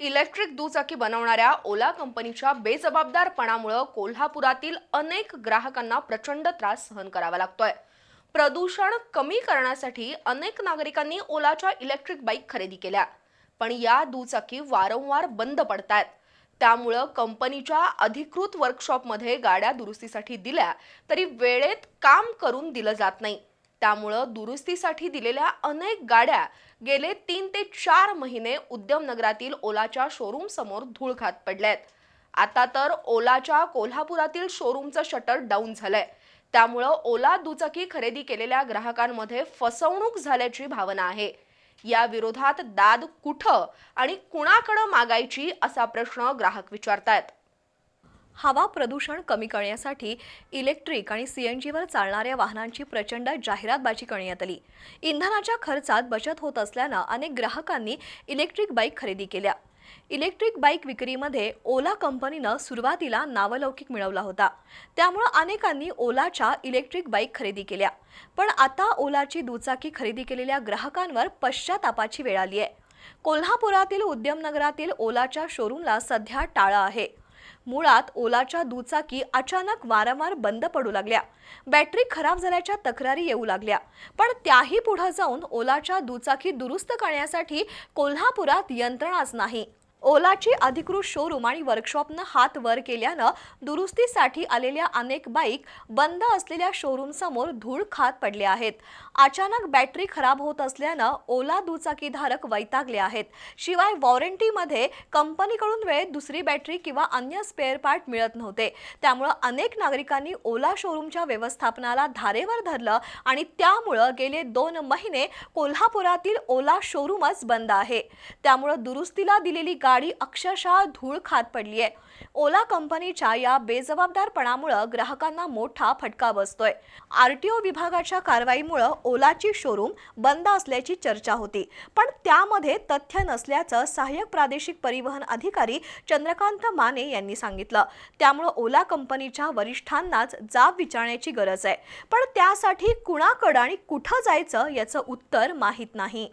Electric दुचाकी बनवणाऱ्या ओला कंपनीच्या बेजबाबदारपणामुळं कोल्हापुरातील अनेक ग्राहकांना प्रचंड त्रास सहन करावा लागतोय. प्रदूषण कमी करण्यासाठी अनेक नागरिकांनी ओलाच्या इलेक्ट्रिक बाईक खरेदी केल्या पण या दुचाकी वारंवार बंद पडतायत. त्यामुळं कंपनीच्या अधिकृत वर्कशॉपमध्ये गाड्या दुरुस्तीसाठी दिल्या तरी वेळेत काम करून दिलं जात नाही. त्यामुळं दुरुस्तीसाठी दिलेल्या अनेक गाड्या गेले तीन ते चार महिने उद्यमनगरातील ओलाच्या शोरूम समोर धूळ खात पडल्यात. आता तर ओलाच्या कोल्हापुरातील शोरूमचं शटर डाऊन झालंय. त्यामुळं ओला दुचाकी खरेदी केलेल्या ग्राहकांमध्ये फसवणूक झाल्याची भावना आहे. या विरोधात दाद कुठं आणि कुणाकडं मागायची असा प्रश्न ग्राहक विचारतायत. हवा प्रदूषण कमी करण्यासाठी इलेक्ट्रिक आणि सीएनजीवर चालणाऱ्या वाहनांची प्रचंड जाहिरातबाजी करण्यात आली. इंधनाच्या खर्चात बचत होत असल्यानं अनेक ग्राहकांनी इलेक्ट्रिक बाईक खरेदी केल्या. इलेक्ट्रिक बाईक विक्रीमध्ये ओला कंपनीनं सुरुवातीला नावलौकिक मिळवला होता. त्यामुळं अनेकांनी ओलाच्या इलेक्ट्रिक बाईक खरेदी केल्या. पण आता ओलाची दुचाकी खरेदी केलेल्या ग्राहकांवर पश्चातापाची वेळ आली आहे कोल्हापुरातील उद्यमनगरातील ओलाच्या शोरूमला सध्या टाळं आहे. मुळात ओलाच्या दुचाकी अचानक वारंवार बंद पडू लागल्या. बॅटरी खराब झाल्याच्या तक्रारी येऊ लागल्या. पण त्याही पुढे जाऊन ओलाच्या दुचाकी दुरुस्त करण्यासाठी कोल्हापुरात यंत्रणाच नाही. ओलाची अधिकृत शोरूम आणि वर्कशॉपनं हात वर केल्यानं दुरुस्तीसाठी आलेल्या अनेक बाईक बंद असलेल्या शोरूमसमोर धूळ खात पडल्या आहेत. अचानक बॅटरी खराब होत असल्यानं ओला दुचाकीधारक वैतागले आहेत. शिवाय वॉरंटीमध्ये कंपनीकडून वेळेत दुसरी बॅटरी किंवा अन्य स्पेअर पार्ट मिळत नव्हते. त्यामुळं अनेक नागरिकांनी ओला शोरूमच्या व्यवस्थापनाला धारेवर धरलं आणि त्यामुळं गेले दोन महिने कोल्हापुरातील ओला शोरूमच बंद आहे. त्यामुळं दुरुस्तीला दिलेली गाडी गाडी अक्षरशः धूळ खात पडली आहे. ओला कंपनीच्या या बेजबाबदारपणामुळं ग्राहकांना मोठा फटका बसतोय. आरटीओ विभागाच्या कारवाईमुळं ओलाची शोरूम बंद असल्याची चर्चा होती. पण त्यामध्ये तथ्य नसल्याचं सहाय्यक प्रादेशिक परिवहन अधिकारी चंद्रकांत माने यांनी सांगितलं. त्यामुळं ओला कंपनीच्या वरिष्ठांनाच जाब विचारण्याची गरज आहे. पण त्यासाठी कुणाकडं आणि कुठं जायचं याचं उत्तर माहीत नाही.